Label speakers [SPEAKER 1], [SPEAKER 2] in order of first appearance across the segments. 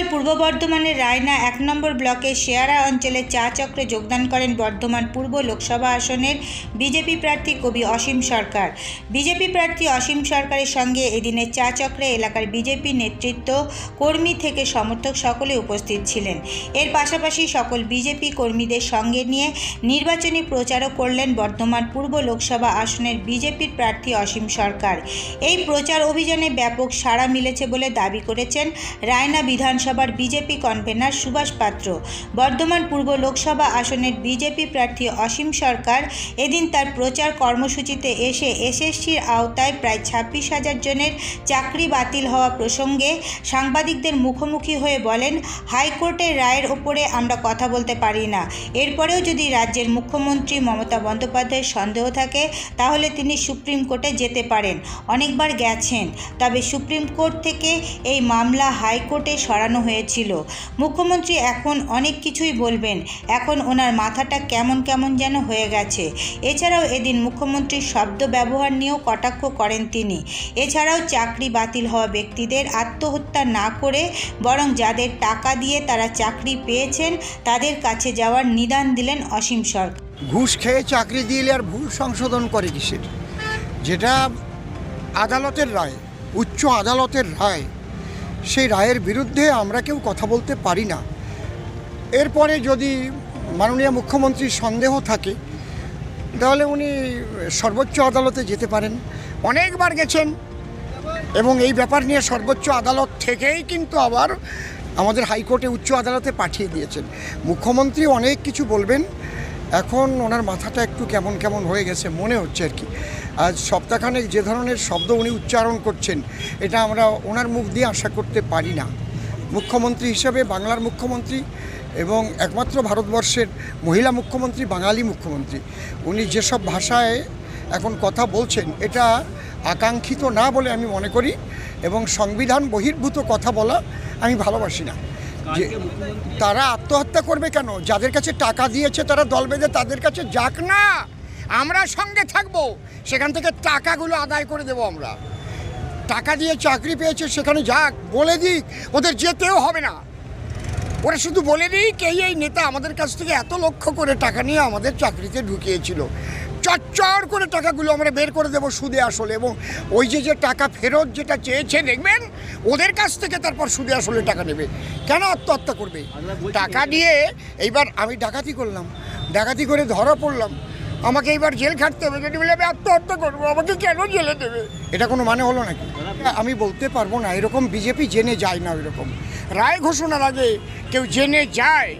[SPEAKER 1] গতকাল পূর্ব বর্ধমানের রায়না এক নম্বর ব্লকের শেয়ারা অঞ্চলে চা চক্রে যোগদান করেন বর্ধমান পূর্ব লোকসভা আসনের বিজেপি প্রার্থী কবি অসীম সরকার। বিজেপি প্রার্থী অসীম সরকারের সঙ্গে এদিনের চা চক্রে এলাকার বিজেপি নেতৃত্ব কর্মী থেকে সমর্থক সকলে উপস্থিত ছিলেন। এর পাশাপাশি সকল বিজেপি কর্মীদের সঙ্গে নিয়ে নির্বাচনী প্রচারও করলেন বর্ধমান পূর্ব লোকসভা আসনের বিজেপির প্রার্থী অসীম সরকার। এই প্রচার অভিযানে ব্যাপক সাড়া মিলেছে বলে দাবি করেছেন রায়না বিধানসভার বিজেপি কনভেনার সুভাষ পাত্র। বর্ধমান পূর্ব লোকসভা আসনের বিজেপি প্রার্থী অসীম সরকার এদিন তার প্রচার কর্মসূচিতে এসে এসএসসির আওতায় প্রায় ছাব্বিশ হাজার জনের চাকরি বাতিল হওয়া প্রসঙ্গে সাংবাদিকদের মুখোমুখি হয়ে বলেন, হাইকোর্টের রায়ের ওপরে আমরা কথা বলতে পারি না। এরপরেও যদি রাজ্যের মুখ্যমন্ত্রী মমতা বন্দ্যোপাধ্যায়ের সন্দেহ থাকে, তাহলে তিনি সুপ্রিম কোর্টে যেতে পারেন। অনেকবার গেছেন, তবে সুপ্রিম কোর্ট থেকে এই মামলা হাইকোর্টে সরানো হয়েছিল। মুখ্যমন্ত্রী এখন অনেক কিছুই বলবেন। এখন ওনার মাথাটা কেমন কেমন যেন হয়ে গেছে। এছাড়াও এদিন মুখ্যমন্ত্রীর শব্দ ব্যবহার নিয়েও কটাক্ষ করেন তিনি। এছাড়াও চাকরি বাতিল হওয়া ব্যক্তিদের আত্মহত্যা না করে বরং যাদের টাকা দিয়ে তারা চাকরি পেয়েছেন, তাদের কাছে যাওয়ার নিদান দিলেন অসীম সরকার।
[SPEAKER 2] ঘুষ খেয়ে চাকরি দিলে আর ভুল সংশোধন করে কিসের? যেটা আদালতের রায়, উচ্চ আদালতের রায় সেই রায়ের বিরুদ্ধে আমরা কেউ কথা বলতে পারি না। এরপরে যদি মাননীয় মুখ্যমন্ত্রীর সন্দেহ থাকে, তাহলে উনি সর্বোচ্চ আদালতে যেতে পারেন। অনেকবার গেছেন এবং এই ব্যাপার নিয়ে সর্বোচ্চ আদালত থেকেই কিন্তু আবার আমাদের হাইকোর্টে উচ্চ আদালতে পাঠিয়ে দিয়েছেন। মুখ্যমন্ত্রী অনেক কিছু বলবেন, এখন ওনার মাথাটা একটু কেমন কেমন হয়ে গেছে মনে হচ্ছে আর কি। আজ সপ্তাহখানেক যে ধরনের শব্দ উনি উচ্চারণ করছেন এটা আমরা ওনার মুখ দিয়ে আশা করতে পারি না। মুখ্যমন্ত্রী হিসেবে বাংলার মুখ্যমন্ত্রী এবং একমাত্র ভারতবর্ষের মহিলা মুখ্যমন্ত্রী বাঙালি মুখ্যমন্ত্রী উনি যেসব ভাষায় এখন কথা বলছেন এটা আকাঙ্ক্ষিত না বলে আমি মনে করি এবং সংবিধান বহির্ভূত কথা বলা আমি ভালোবাসি না। যে তারা আত্মহত্যা করবে কেন? যাদের কাছে টাকা দিয়েছে তারা দল বেঁধে তাদের কাছে যাক না! আমরা সঙ্গে থাকব। সেখান থেকে টাকাগুলো আদায় করে দেবো আমরা। টাকা দিয়ে চাকরি পেয়েছে সেখানে যাক বলে দিক ওদের যেতেও হবে না। ওরা শুধু বলে দিক এই এই নেতা আমাদের কাছ থেকে এত লক্ষ করে টাকা নিয়ে আমাদের চাকরিতে ঢুকিয়েছিল। চচ্চর করে টাকাগুলো আমরা বের করে দেবো সুদে আসলে এবং ওই যে যে টাকা ফেরত যেটা চেয়েছে দেখবেন? ওদের কাছ থেকে তারপর সুদে আসলে টাকা নেবে। কেন আত্মহত্যা করবে? টাকা দিয়ে এইবার আমি ডাকাতি করলাম। ডাকাতি করে ধরা পড়লাম। আমাকে এইবার জেল খাটতে হবে, যদি বলে আমি আত্মহত্যা করব, আমাকে কেন জেলে দেবে? এটা কোনো মানে হলো নাকি? আমি বলতে পারব না, এরকম বিজেপি জেনে যায় না এরকম রায় ঘোষণার আগে কেউ জেনে যায়,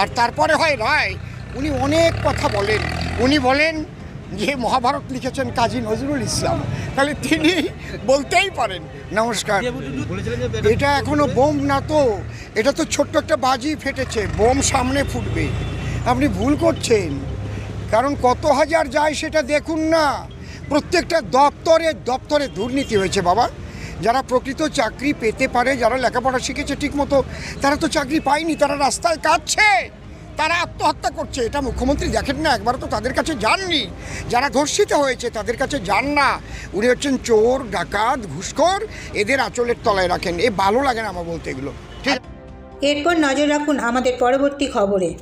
[SPEAKER 2] আর তারপরে হয় রায়। উনি অনেক কথা বলেন। উনি বলেন যে, মহাভারত লিখেছেন কাজী নজরুল ইসলাম। তাহলে তিনি বলতেই পারেন। নমস্কার। এটা এখনও বোম না তো? এটা তো ছোট্ট একটা বাজি ফেটেছে, বোম সামনে ফুটবে। আপনি ভুল করছেন। কারণ কত হাজার যায় সেটা দেখুন না। প্রত্যেকটা দপ্তরে দপ্তরে দুর্নীতি হয়েছে বাবা। যারা প্রকৃত চাকরি পেতে পারে, যারা লেখাপড়া শিখেছে ঠিকমতো, তারা তো চাকরি পায়নি, তারা রাস্তায় কাঁদছে। তারা আত্মহত্যা করছে, এটা মুখ্যমন্ত্রী দেখেন না একবার তো তাদের কাছে যাননি। যারা ধর্ষিত হয়েছে, তাদের কাছে যান না। উনি হচ্ছেন চোর, ডাকাত, ঘুষখোর, এদের আঁচলের তলায় রাখেন। এ ভালো লাগে না আমার বলতে এগুলো। ঠিক?
[SPEAKER 1] এরপর নজর রাখুন আমাদের পরবর্তী খবরে।